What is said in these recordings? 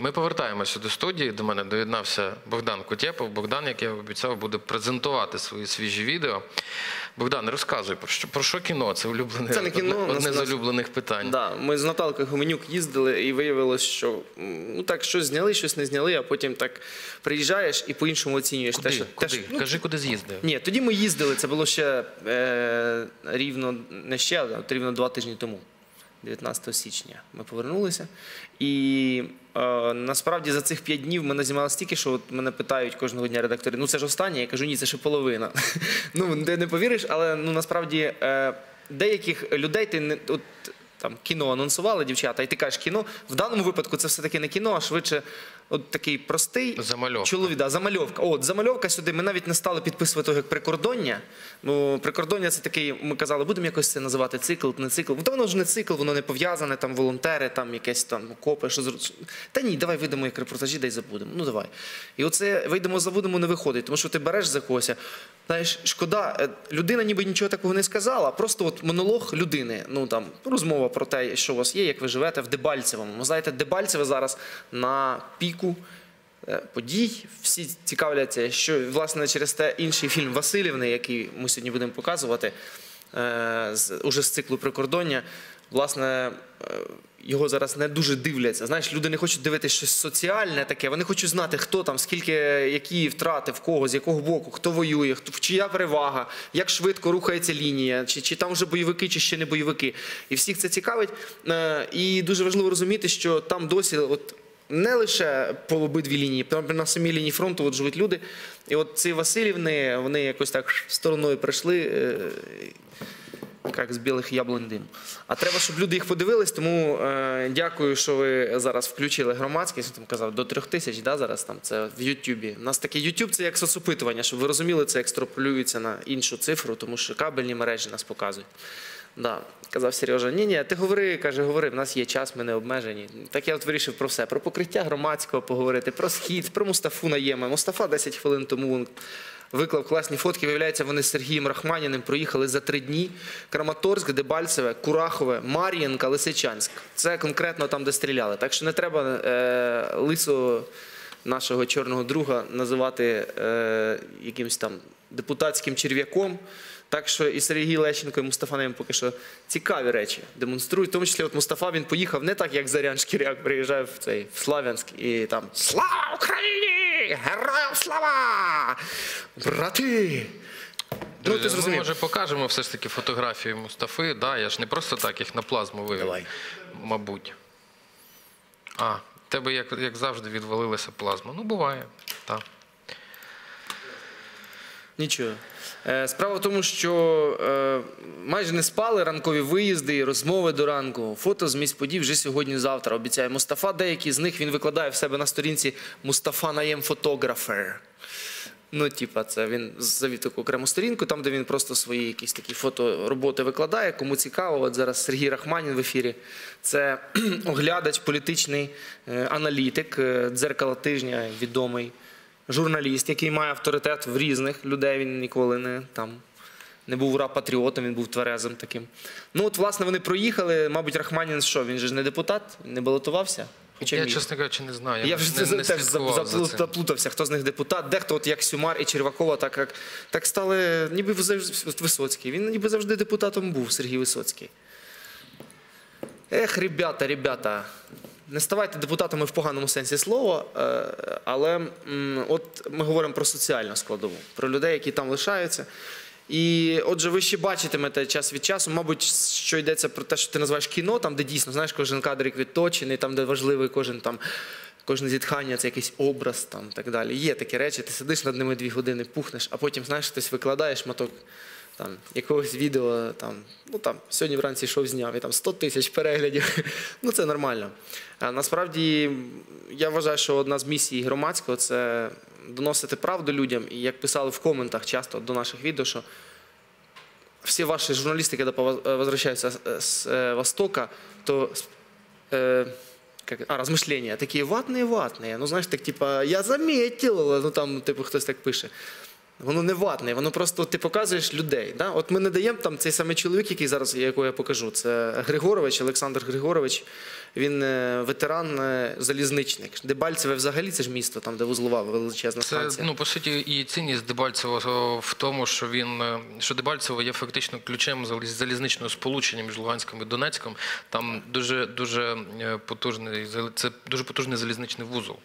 Ми повертаємося до студії. До мене доєднався Богдан Кутєпов. Богдан, як я обіцяв, буде презентувати свої свіжі відео. Богдан, розказуй про що про що кіно? Це улюблене Це не кіно, одне, одне нас- з улюблених питань. Да, ми з Наталкою Гоменюк їздили і виявилось, що ну так щось зняли, щось не зняли, а потім так приїжджаєш і по-іншому оцінюєш Куди? те, що куди? те, що- ну, Кажи, куди з'їздив? Ні, тоді ми їздили. Це було ще е, рівно не ще, а рівно два тижні тому, 19 січня. Ми повернулися. І е, насправді за цих п'ять днів ми назімали стільки, що от мене питають кожного дня редактори: ну це ж останнє. Я кажу, ні, це ще половина. ну ти не повіриш, але ну насправді е, деяких людей ти не от. Там кіно анонсували дівчата, і ти кажеш кіно. В даному випадку це все-таки не кіно, а швидше от такий простий Замальовка. чоловік. Да, замальовка. От замальовка сюди. Ми навіть не стали підписувати його як прикордоння. Бо прикордоння це такий, ми казали, будемо якось це називати цикл, не цикл. Ну, то воно ж не цикл, воно не пов'язане, там волонтери, там якесь там копи, що зро- Та ні, давай вийдемо як репортажі, дай забудемо. Ну давай. І оце вийдемо, забудемо, не виходить, тому що ти береш за когось. Знаєш, шкода, е, людина ніби нічого такого не сказала, просто от монолог людини. Ну там розмова про те, що у вас є, як ви живете в Дебальцевому. Ви знаєте, Дебальцеве зараз на піку е, подій. Всі цікавляться, що власне через те інший фільм Васильівни, який ми сьогодні будемо показувати, е, уже з циклу прикордоння. Власне, е, його зараз не дуже дивляться. Знаєш, люди не хочуть дивитися щось соціальне таке. Вони хочуть знати, хто там, скільки, які втрати, в кого, з якого боку, хто воює, хто чия перевага, як швидко рухається лінія, чи, чи там вже бойовики, чи ще не бойовики. І всіх це цікавить. І дуже важливо розуміти, що там досі от. Не лише по обидві лінії, там на самій лінії фронту от живуть люди. І от ці Васильівни, вони якось так стороною прийшли, е, як з білих яблунь дим. А треба, щоб люди їх подивились, тому е, дякую, що ви зараз включили громадськість. Там казав, до трьох тисяч, зараз там це в Ютубі. У нас таке Ютуб це як соцопитування, щоб ви розуміли, це екстраполюється на іншу цифру, тому що кабельні мережі нас показують. Да. Казав Сережа, ні, ні, ти говори, каже, говори, в нас є час, ми не обмежені. Так я от вирішив про все: про покриття громадського поговорити, про схід, про Мустафу Наєма. Мустафа 10 хвилин тому виклав класні фотки. Виявляється, вони з Сергієм Рахманіним проїхали за три дні. Краматорськ, Дебальцеве, Курахове, Мар'їнка, Лисичанськ. Це конкретно там, де стріляли. Так що не треба е, лисо нашого чорного друга називати е, якимось там депутатським черв'яком. Так що і Сергій Лещенко, і Мустафа Наєм поки що цікаві речі демонструють. В тому числі, от Мустафа він поїхав не так, як Зарян Шкіряк приїжджав в цей в Славянськ і там Слава Україні! Героям слава! Брати! Ну, Друзі, ти ми може покажемо все ж таки фотографії Мустафи. Да, я ж не просто так їх на плазму вивів, Давай. мабуть. А, в тебе як, як завжди відвалилася плазма. Ну, буває. Так. Нічого. Е, Справа в тому, що е, майже не спали ранкові виїзди, розмови до ранку. Фото з місць подій вже сьогодні-завтра. Обіцяє Мустафа. Деякі з них він викладає в себе на сторінці Мустафа Наєм фотографер. Ну, типа, це він завів таку окрему сторінку, там, де він просто свої якісь такі фотороботи викладає. Кому цікаво, от зараз Сергій Рахманін в ефірі. Це оглядач, політичний е, аналітик, дзеркало тижня, відомий журналіст, який має авторитет в різних людей. Він ніколи не там. Не був ура-патріотом, він був тверезим таким. Ну, от, власне, вони проїхали. Мабуть, Рахманін що? Він же ж не депутат, не балотувався. Хоча Я, міг. чесно кажучи, не знаю. Я вже не, не теж за заплутався, хто з них депутат. Дехто, от як Сюмар і Червакова, так, як, так стали, ніби Висоцький. Він ніби завжди депутатом був, Сергій Висоцький. Ех, ребята, ребята. Не ставайте депутатами в поганому сенсі слова, е, але от ми говоримо про соціальну складову, про людей, які там лишаються. І отже, ви ще бачитимете час від часу, мабуть, що йдеться про те, що ти називаєш кіно, там, де дійсно знаєш, кожен кадрик відточений, там, де важливий кожен там. Кожне зітхання це якийсь образ там так далі. Є такі речі, ти сидиш над ними дві години, пухнеш, а потім, знаєш, хтось викладає шматок там, якогось відео, там, ну там сьогодні вранці йшов зняв, і там 100 тисяч переглядів. Ну це нормально. А насправді я вважаю, що одна з місій громадського це доносити правду людям. І як писали в коментах часто до наших відео, що все ваши журналисты, когда повоз- э, возвращаются с, с, э, Востока, то э, как, а, размышления такие ватные-ватные. Ну, знаешь, так типа, я заметил, ну там, типу, хтось так пише. Воно не ватне, воно просто ти показуєш людей. Да? От ми не даємо там цей самий чоловік, який зараз, якого я покажу. Це Григорович, Олександр Григорович. Він е, ветеран е, залізничник. Дебальцеве взагалі це ж місто, там, де вузлова величезна Це станція. ну по суті і цінність Дебальцева в тому, що він е, що Дебальцево є фактично ключем залізничного сполучення між Луганськом і Донецьком. Там дуже дуже е, потужний це дуже потужний залізничний вузол.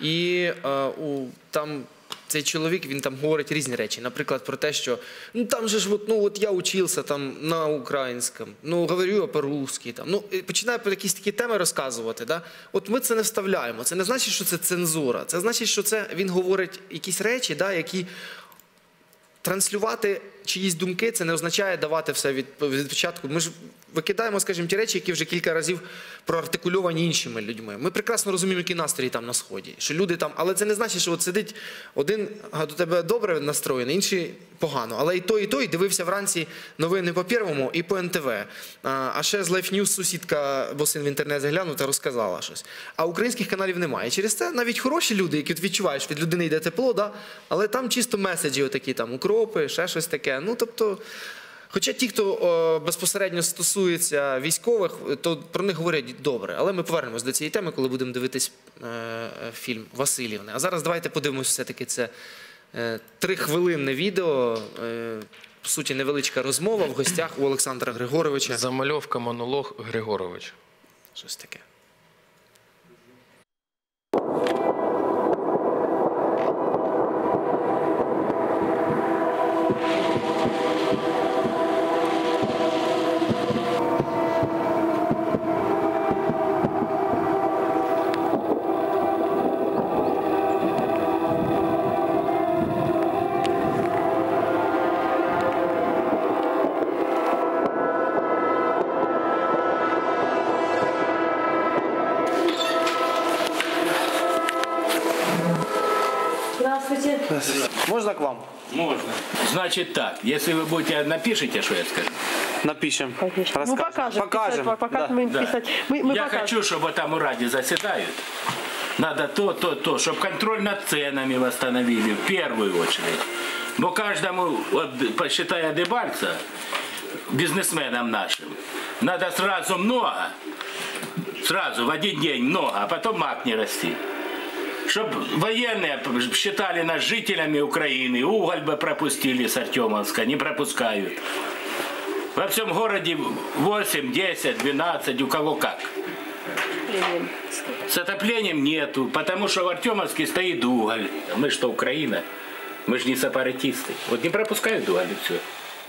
І е, у, там цей чоловік він там говорить різні речі. Наприклад, про те, що ну там же ж от, ну, от я учився там на українському, ну говорю по-русски. Там. Ну, і починає про якісь такі теми розказувати. Да? От ми це не вставляємо. Це не значить, що це цензура. Це значить, що це він говорить якісь речі, да, які транслювати чиїсь думки, це не означає давати все від, від початку. Ми ж викидаємо, скажімо, ті речі, які вже кілька разів проартикульовані іншими людьми. Ми прекрасно розуміємо, які настрої там на сході. Що люди там, але це не значить, що от сидить один до тебе добре настроєний, інший погано. Але і той, і той дивився вранці новини по первому і по НТВ. А, ще з Life News сусідка, бо син в інтернет заглянув та розказала щось. А українських каналів немає. Через це навіть хороші люди, які відчуваєш, від людини йде тепло, да? але там чисто меседжі, отакі там укропи, ще щось таке. Ну тобто. Хоча ті, хто о, безпосередньо стосується військових, то про них говорять добре. Але ми повернемось до цієї теми, коли будемо дивитись е, е, фільм Васильівни. А зараз давайте подивимося все-таки це е, трихвилинне відео. Е, по суті, невеличка розмова в гостях у Олександра Григоровича. Замальовка монолог Григорович. Щось таке. Значит так, если вы будете напишите, что я скажу. Напишем. Конечно. Ну, покажем. Покажем. Писать, покажем да. писать. Мы, мы я покажем. хочу, чтобы там у Ради заседают. Надо то, то, то, чтобы контроль над ценами восстановили в первую очередь. Бо каждому, вот, посчитая Дебальца, бизнесменам нашим, надо сразу много, сразу в один день много, а потом мак не расти. Чтобы военные считали нас жителями Украины, уголь бы пропустили с Артемовска, не пропускают. Во всем городе 8, 10, 12, у кого как. Ленин. С отоплением нету, потому что в Артемовске стоит уголь. Мы что, Украина? Мы же не сепаратисты. Вот не пропускают уголь и все.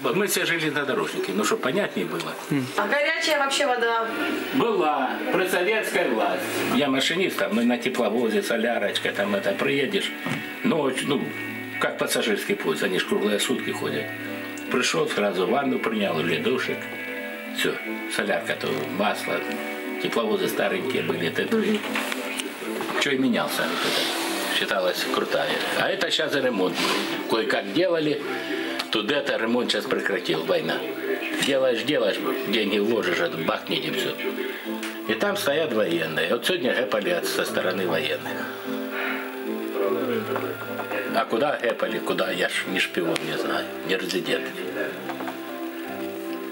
Мы все железнодорожники, ну чтобы понятнее было. А горячая вообще вода? Была при советской власти. Я машинист, там, мы на тепловозе, солярочка, там это приедешь. Ночь, ну, как пассажирский поезд, они же круглые сутки ходят. Пришел, сразу ванну принял, или душик. Все, солярка, то масло. Тепловозы старенькие были, это Что и менялся. вот это. Считалось крутая. А это сейчас ремонт. Кое-как делали. Тут это ремонт сейчас прекратил, война. Делаешь, делаешь, деньги вложишь, это бахнет и все. И там стоят военные. Вот сегодня гэпали со стороны военных. А куда гэпали, куда? Я ж не шпион, не знаю, не резидент.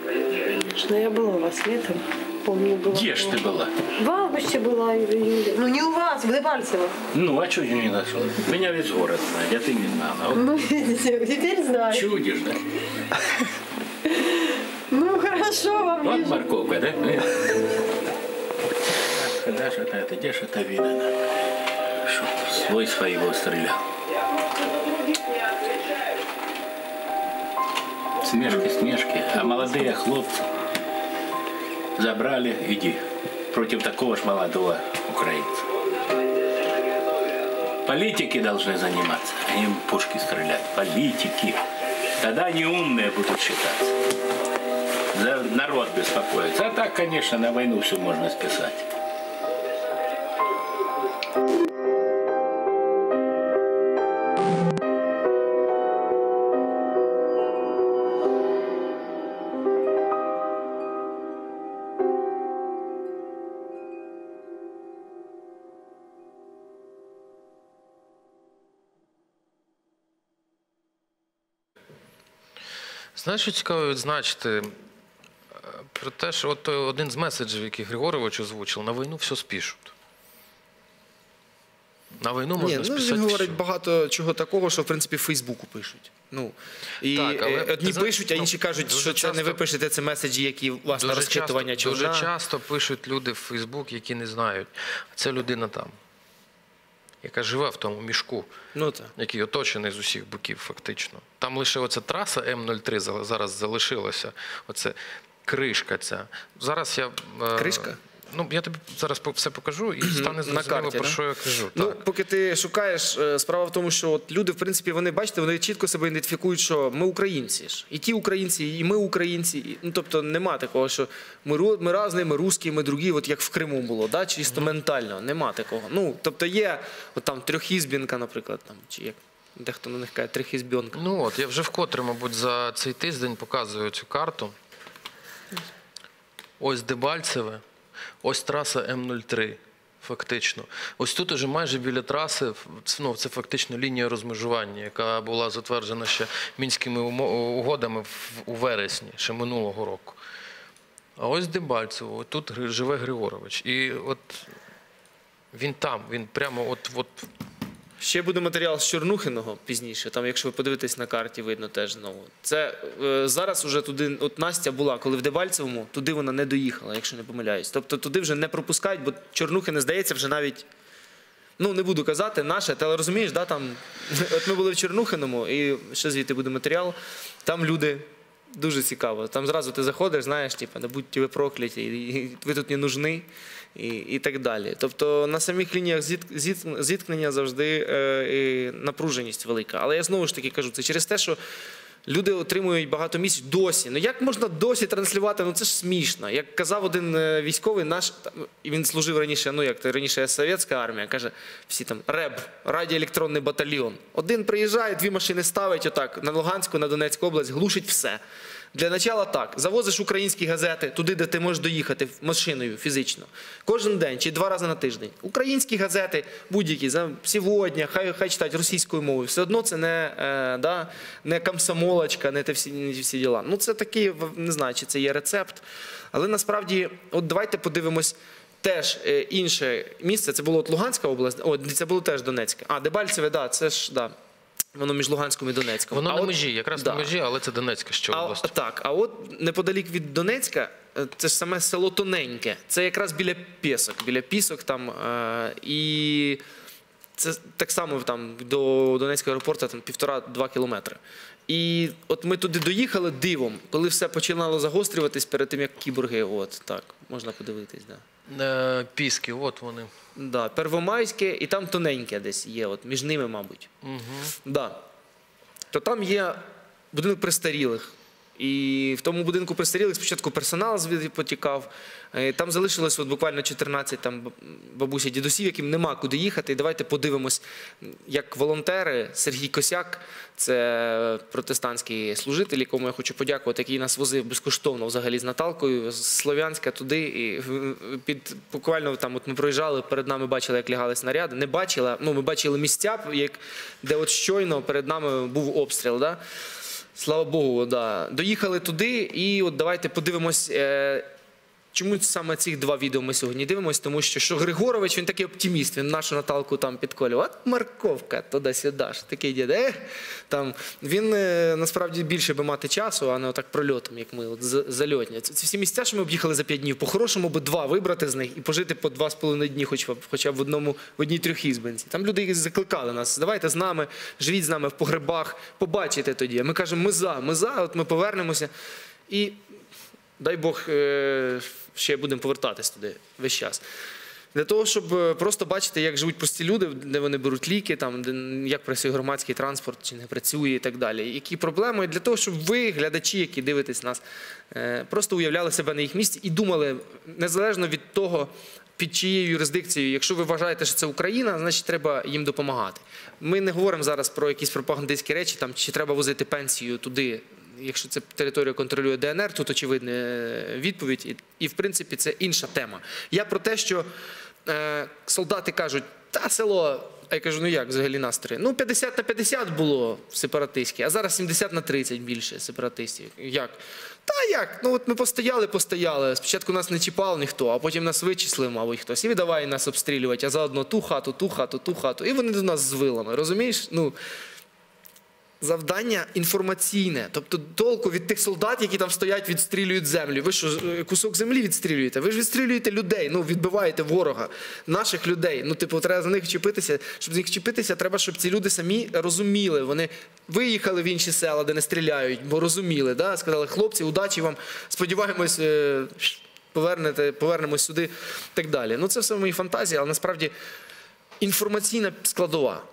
Конечно, я была у вас летом. Помню, была. Где ж ты была? В августе была. в июле. Ну, не у вас, в Дебальцево. Ну, а что я не нашел? Меня весь город знает, а ты не знала. Вот Ну, видите, теперь знаю. чудишь, да? Ну, хорошо вам Вот вижу. морковка, да? Когда же это, где же это видно? Свой своего стрелял. Смешки, смешки. А молодые хлопцы забрали, иди, против такого ж молодого украинца. Политики должны заниматься, а им пушки стрелять. Политики. Тогда они умные будут считаться за народ беспокоится. А так, конечно, на войну все можно списать. Знаєш, що цікаво відзначити? Е, Про те, що от той один з меседжів, який Григорович озвучив, на війну все спішуть. На війну можна Ні, ну списати він говорить все. багато чого такого, що в принципі в Фейсбуку пишуть. Ну і Так, але е, одні ти пишуть, а інші кажуть, що це не ви пишете, це меседжі, які на Дуже часто, розхитування дуже часто пишуть люди в Фейсбук, які не знають. Це людина там, яка живе в тому мішку. Ну так. який оточений з усіх боків, фактично. Там лише оця траса М03 зараз залишилася. Оце кришка ця. Зараз я. е, Кришка? Ну, я тобі зараз все покажу і стане зрозуміло, про що я кажу. Ну, так. поки ти шукаєш, е, справа в тому, що от люди, в принципі, вони бачите, вони чітко себе ідентифікують, що ми українці ж. І ті українці, і ми українці. І, ну, тобто нема такого, що ми, ру- ми разні, ми русські, ми другі, от як в Криму було, да? чисто ментально. Нема такого. Ну, тобто є от там трьохізбінка, наприклад, там, чи як дехто на них каже, трьохізбінка. Ну от, я вже вкотре, мабуть, за цей тиждень показую цю карту. Ось Дебальцеве, ось траса М03. Фактично, ось тут уже майже біля траси, ну, це фактично лінія розмежування, яка була затверджена ще мінськими угодами у вересні, ще минулого року. А ось Дебальцево, от тут живе Григорович. І от він там, він прямо от, от Ще буде матеріал з Чорнухиного пізніше. Там, якщо ви подивитесь на карті, видно теж знову. Це е, зараз уже туди. От Настя була, коли в Дебальцевому, туди вона не доїхала, якщо не помиляюсь. Тобто туди вже не пропускають, бо Чорнухине, здається, вже навіть. Ну, не буду казати, наше, але розумієш, да, там, от ми були в Чорнухиному, і ще звідти буде матеріал. Там люди дуже цікаво. Там зразу ти заходиш, знаєш, типу, да будьте ви прокляті, і ви тут не нужны, і, і так далі. Тобто на самих лініях зіт- зіт- зіткнення завжди е, напруженість велика. Але я знову ж таки кажу, це через те, що. Люди отримують багато місць досі. Ну як можна досі транслювати? Ну це ж смішно. Як казав один е, військовий, наш він служив раніше, ну як раніше совєтська армія, каже, всі там РЕБ, радіоелектронний батальйон. Один приїжджає, дві машини ставить отак на Луганську, на Донецьку область, глушить все. Для начала так, завозиш українські газети туди, де ти можеш доїхати машиною фізично. Кожен день чи два рази на тиждень. Українські газети, будь-які, сьогодні, хай, хай читають російською мовою. Все одно це не, е, да, не комсомолочка, не всі, не всі діла. Ну це такий, не знаю, чи це є рецепт. Але насправді, от давайте подивимось. Теж е, інше місце, це було от Луганська область, о, це було теж Донецьке. А, Дебальцеве, да, це ж да, воно між Луганськом і Донецьком. воно а на от- межі, якраз да. на межі, але це Донецька ще область. так, а от неподалік від Донецька, е, це ж саме село Тоненьке. Це якраз біля Пісок, біля Пісок там. Е, і це так само там до Донецького аеропорту там півтора-два кілометри. І от ми туди доїхали дивом, коли все починало загострюватись перед тим, як кіборги. От так, можна подивитись. Да. Е, Піски, от вони. Да, Первомайське і там тоненьке десь є, от між ними, мабуть. Угу. Да. То там є будинок престарілих. І в тому будинку престарілих спочатку персонал звідти потікав. Е, Там залишилось от буквально 14 там баб- бабусь і дідусів, яким нема куди їхати. І давайте подивимось, як волонтери Сергій Косяк, це протестантський служитель, якому я хочу подякувати, який нас возив безкоштовно взагалі з Наталкою з Слов'янська туди. І під буквально там, от ми проїжджали, перед нами бачили, як лягали снаряди. Не бачили, ну ми бачили місця, як, де от щойно перед нами був обстріл. Да? Слава Богу, да. доїхали туди, і от давайте подивимось. Е, Чому саме ці два відео ми сьогодні дивимося? Тому що, що Григорович він такий оптиміст, він нашу Наталку там підколював. От морковка туди-сюди. Такий дід. Ех, там, він е, насправді більше би мати часу, а не отак прольотом, як ми от, зальотні. Це всі місця, що ми об'їхали за п'ять днів. По-хорошому би два вибрати з них і пожити по два з половиною дні, хоч, хоча б в одному в одній трьохізбинці. Там люди закликали нас, давайте з нами, живіть з нами в погребах, побачите тоді. Ми кажемо, ми за, ми за, от ми повернемося. І дай Бог, е, ще будемо повертатись туди весь час. Для того, щоб е, просто бачити, як живуть прості люди, де вони беруть ліки, там, де, як працює громадський транспорт, чи не працює і так далі. Які проблеми, для того, щоб ви, глядачі, які дивитесь нас, е, просто уявляли себе на їх місці і думали, незалежно від того, під чиєю юрисдикцією, якщо ви вважаєте, що це Україна, значить треба їм допомагати. Ми не говоримо зараз про якісь пропагандистські речі, там, чи треба возити пенсію туди, якщо це територія контролює ДНР, тут очевидна е, відповідь, і, і в принципі це інша тема. Я про те, що е, солдати кажуть, та село А я кажу, ну як взагалі настрої? Ну, 50 на 50 було сепаратистські, а зараз 70 на 30 більше сепаратистів. Як? Та як? Ну от ми постояли, постояли. Спочатку нас не чіпав ніхто, а потім нас вичислив, мабуть, хтось. І давай нас обстрілювати, а заодно ту хату, ту хату, ту хату. І вони до нас з вилами. Розумієш? Ну, завдання інформаційне. Тобто толку від тих солдат, які там стоять, відстрілюють землю. Ви що, е, кусок землі відстрілюєте? Ви ж відстрілюєте людей, ну відбиваєте ворога, наших людей. Ну, типу, треба за них чіпитися. Щоб за них чіпитися, треба, щоб ці люди самі розуміли. Вони виїхали в інші села, де не стріляють, бо розуміли. Да? Сказали, хлопці, удачі вам. Сподіваємось. е, повернемось сюди так далі. Ну, це все мої фантазії, але насправді інформаційна складова.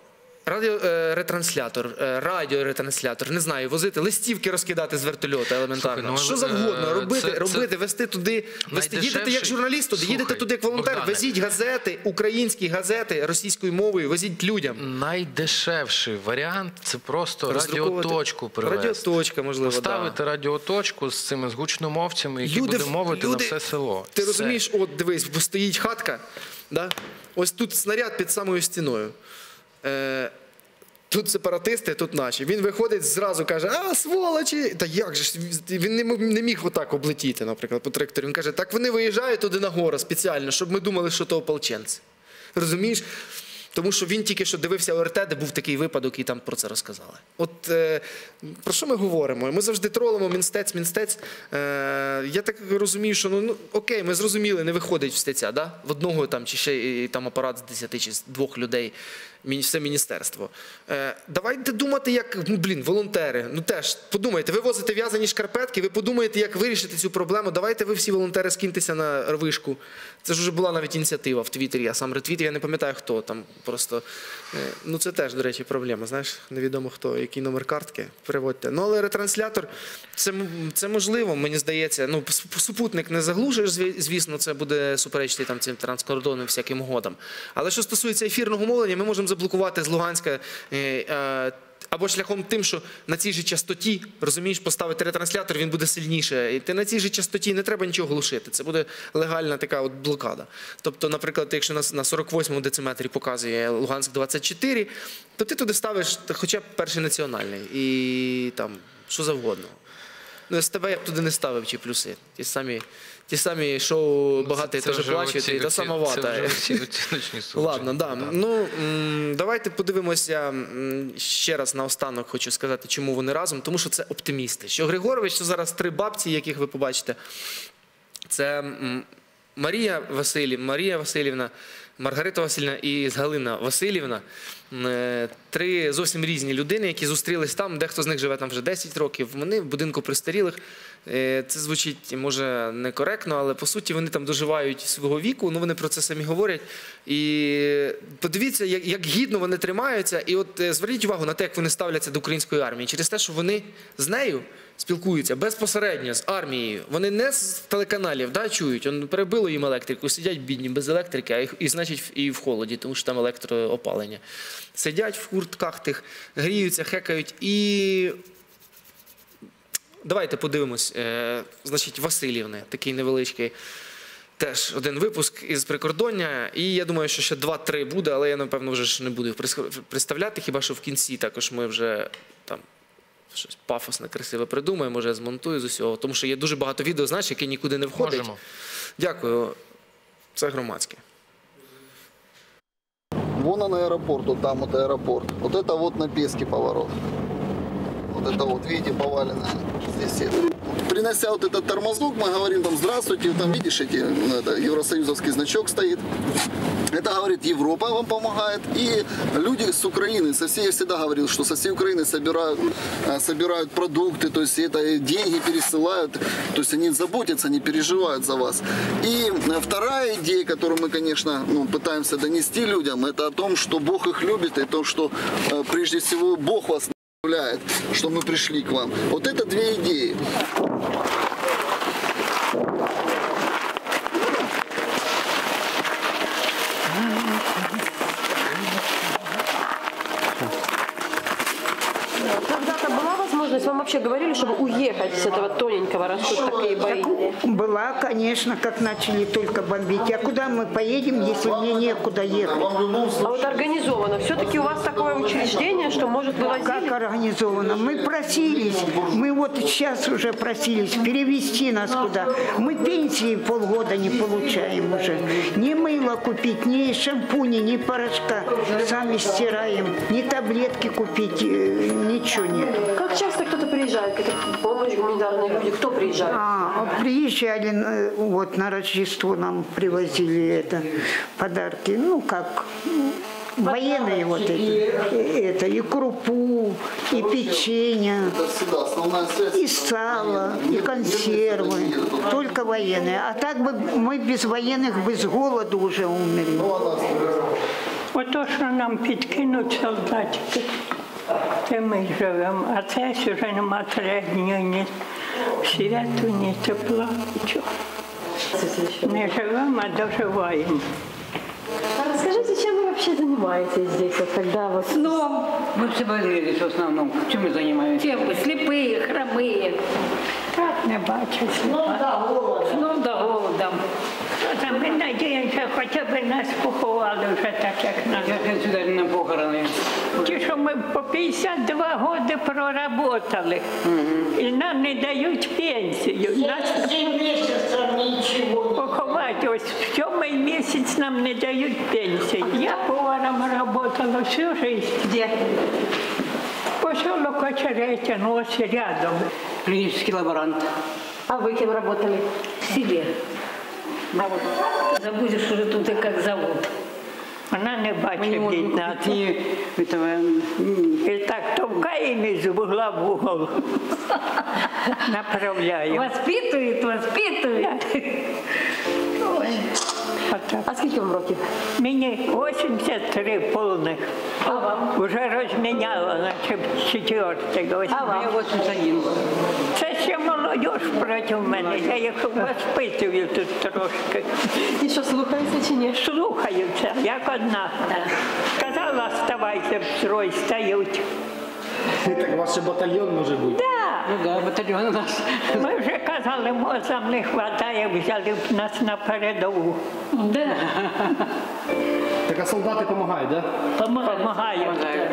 Радіоретранслятор, радіоретранслятор, не знаю, возити, листівки розкидати з вертольота елементарно. Слухай, ну, що е, завгодно, це- робити, це- робити, вести туди, вести. Їдете як журналіст туди, їдете туди як волонтер, Богдане. везіть газети, українські газети російською мовою, везіть людям. Найдешевший варіант це просто радіоточку привезти. Радіоточка, можливо, Поставити да. радіоточку з цими з гучномовцями, які Люди буде мовити люди- на все село. Ти Все. розумієш, от дивись, стоїть хатка, да? ось тут снаряд під самою стіною. Е, тут сепаратисти, тут наші. Він виходить зразу каже: А, сволочі! Та як же ж він не, міг отак облетіти, наприклад, по траєкторії. Він каже, так вони виїжджають туди на гору спеціально, щоб ми думали, що то ополченці. Розумієш? Тому що він тільки що дивився ОРТ, де був такий випадок, і там про це розказали. От е, про що ми говоримо? Ми завжди тролимо мінстець, мінстець. Е, я так розумію, що ну, ну окей, ми зрозуміли, не виходить в стеця, да? в одного там чи ще і, там апарат з 10 чи з двох людей, все міністерство. Е, давайте думати, як ну, блін, волонтери. Ну теж подумайте, ви возите в'язані шкарпетки, ви подумаєте, як вирішити цю проблему. Давайте ви всі волонтери скиньтеся на вишку. Це ж вже була навіть ініціатива в Твіттері. Я сам ретвітив, я не пам'ятаю хто там. Просто е, ну це теж, до речі, проблема. Знаєш, невідомо хто, який номер картки. Переводьте. Ну але ретранслятор це, це можливо, мені здається. Ну, супутник не заглушиш, звісно, це буде суперечити там цим транскордонним всяким угодам. Але що стосується ефірного мовлення, ми можемо заблокувати з Луганська. е, е, або шляхом тим, що на цій же частоті, розумієш, поставити ретранслятор, він буде сильніше. І ти на цій же частоті не треба нічого глушити. Це буде легальна така от блокада. Тобто, наприклад, якщо на, на 48-му дециметрі показує Луганськ 24, то ти туди ставиш хоча б перший національний і там що завгодно. Ну, з тебе я б туди не ставив чи плюси. Ті самі, ті самі шоу багатий Це теж плачуть, і та сама вата. Це вже оці- оціночні судження. Ладно, да. Ну давайте подивимося ще раз наостанок. Хочу сказати, чому вони разом. Тому що це оптимісти. Що Григорович, що зараз три бабці, яких ви побачите. Це Марія Василів, Марія Васильівна, Маргарита Васильівна і Галина Васильівна. Е, Три зовсім різні людини, які зустрілись там. Дехто з них живе там вже 10 років. Вони в будинку престарілих. Е, Це звучить може некоректно, але по суті вони там доживають свого віку. Ну вони про це самі говорять. І подивіться, як, як гідно вони тримаються. І от е, зверніть увагу на те, як вони ставляться до української армії, через те, що вони з нею спілкуються безпосередньо з армією. Вони не з телеканалів да, чують. Он перебило їм електрику, сидять бідні без електрики, а їх, і значить і в холоді, тому що там електроопалення. Сидять в куртках тих, гріються, хекають і. Давайте подивимось. Е, значить, Васильівни, такий невеличкий. Теж один випуск із прикордоння, і я думаю, що ще два-три буде, але я напевно вже ж не буду їх представляти. Хіба що в кінці також ми вже там щось пафосне, красиве придумаємо, може я змонтую з усього. Тому що є дуже багато відео, знаєш, яке нікуди не входить. Можемо. Дякую. Це громадське. Вон он аэропорт, вот там вот аэропорт. Вот это вот на Песке поворот. Вот это вот, видите, поваленное. Здесь. Принося вот этот тормознок, мы говорим там здравствуйте, там видишь эти, ну, это, евросоюзовский значок стоит. Это говорит Европа вам помогает. И люди с Украины, со всей, я всегда говорил, что со всей Украины собирают, э, собирают продукты, то есть это деньги пересылают, то есть они заботятся, они переживают за вас. И э, вторая идея, которую мы, конечно, ну, пытаемся донести людям, это о том, что Бог их любит, и то, что э, прежде всего Бог вас направляет, что мы пришли к вам. Вот это две идеи. Вообще говорили, чтобы уехать? С этого тоненького растут такие бои. Была, конечно, как начали только бомбить. А куда мы поедем, если мне некуда ехать? А вот организовано. Все-таки у вас такое учреждение, что может вывозить... Как организовано? Мы просились, мы вот сейчас уже просились перевести нас куда. Мы пенсии полгода не получаем уже. Ни мыло купить, ни шампуни, ни порошка. Сами стираем. Ни таблетки купить, э, ничего нет. Как часто кто-то приезжает? Какая-то помощь, гуманитарные люди? Кто приезжает? А, приезжали, э, вот на Рождество нам привозили это, подарки, ну как, военные вот эти, это, и крупу, и печенье, Это и сало, и консервы, только военные. А так бы мы без военных бы с голоду уже умерли. Ото, що нам підкинуть солдатики, це ми живемо. А це ж вже нема середнього ні світу, ні тепла, нічого. Не живемо, а доживаємо. А расскажите, чем вы вообще занимаетесь здесь, вот когда вот... Сном. Мы все больные здесь в основном. Чем мы занимаемся? Чем мы? Слепые, хромые. Так не бачу. Сном да голодом. Та Ми надіємося, хоча б нас поховали вже так, як нас. Я сюда на похороны. Ті, що ми по 52 роки проработали, і нам не дають пенсію. Нас поховати ось в сьомий місяць нам не дають пенсії. Я поваром працювала всю життя. Где? Поселок Очеретин, ось рядом. Клинический лаборант. А вы кем работали? В селе. Забудешь уже тут и как зовут. Вона не Мы не бачить можем бідна. идти этого... м, І так товкає з вугла в угол. Направляю. Воспитывает, воспитывает. Отак. А скільки вам років? Мені 83 повних. А вам? Вже розміняла, наче четвертий. Ось. А вам? Мне 81. Це ще Молодь проти мене. Я їх воспитую тут трошки. І що, слухається чи ні? Слухаються, як одна. Сказала, вставайте в строй, стають. Так ваш ще батальйон може бути. Так. Ну да, батальон у нас. Ми вже казали, мозам не вистачає, взяли б нас на передову. Да. Так а солдати допомагають, так? Да? Помагають. Помогают.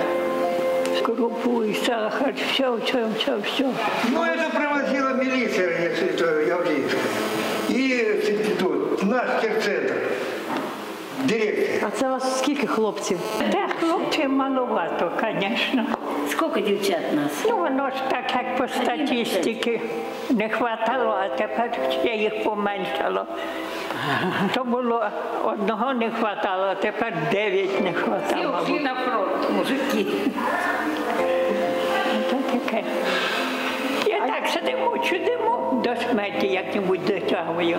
Крупу і сахар, все, все, все, все. Ну, это привозила милиция, если это Явлеевская. И тут, наш техцентр, дирекция. А це у вас скільки хлопців? Та хлопців маловато, звісно. Сколько девчат нас? Ну, воно ж так, як по статистиці не хватало, а тепер ще їх поменшало. То було одного не вистачало, а тепер дев'ять не вистачало. Всі на фронт, мужики. То таке. Я так сидимо, чудимо до смерті як-небудь дотягую.